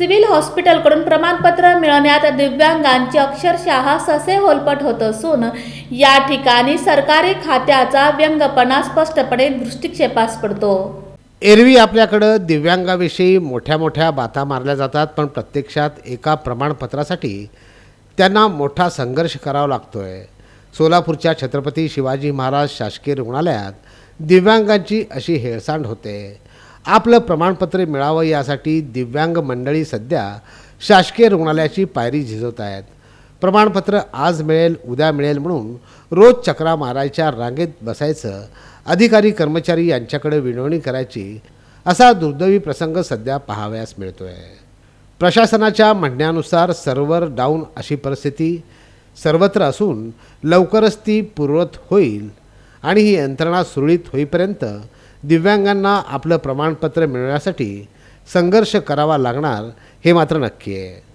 Civil हॉस्पिटलकडून प्रमाणपत्र मिळण्यात दिव्यांगांचे अक्षरशः ससे होलपट होत असून या ठिकाणी सरकारी खात्याचा व्यंगपणा स्पष्टपणे दृष्टिक्षेपास पडतो. एरवी आपल्याकडं दिव्यांगाविषयी मोठ्या मोठ्या बाता मारल्या जातात पण प्रत्यक्षात एका प्रमाणपत्रासाठी त्यांना मोठा संघर्ष करावा लागतोय. सोलापूरच्या छत्रपती शिवाजी महाराज शासकीय रुग्णालयात दिव्यांगांची अशी हेळसांड होते. आपलं प्रमाणपत्र मिळावं यासाठी दिव्यांग मंडळी सध्या शासकीय रुग्णालयाची पायरी झिजवत आहेत. प्रमाणपत्र आज मिळेल उद्या मिळेल म्हणून रोज चक्रा मारायच्या रांगेत बसायचं अधिकारी कर्मचारी यांच्याकडे विनवणी करायची असा दुर्दैवी प्रसंग सध्या पाहावयास मिळतोय. प्रशासनाच्या म्हणण्यानुसार सर्व्हर डाऊन अशी परिस्थिती सर्वत्र असून लवकरच ती पूर्वत होईल आणि ही यंत्रणा सुरळीत होईपर्यंत दिव्यांगांना आपलं प्रमाणपत्र मिळवण्यासाठी संघर्ष करावा लागणार हे मात्र नक्की आहे.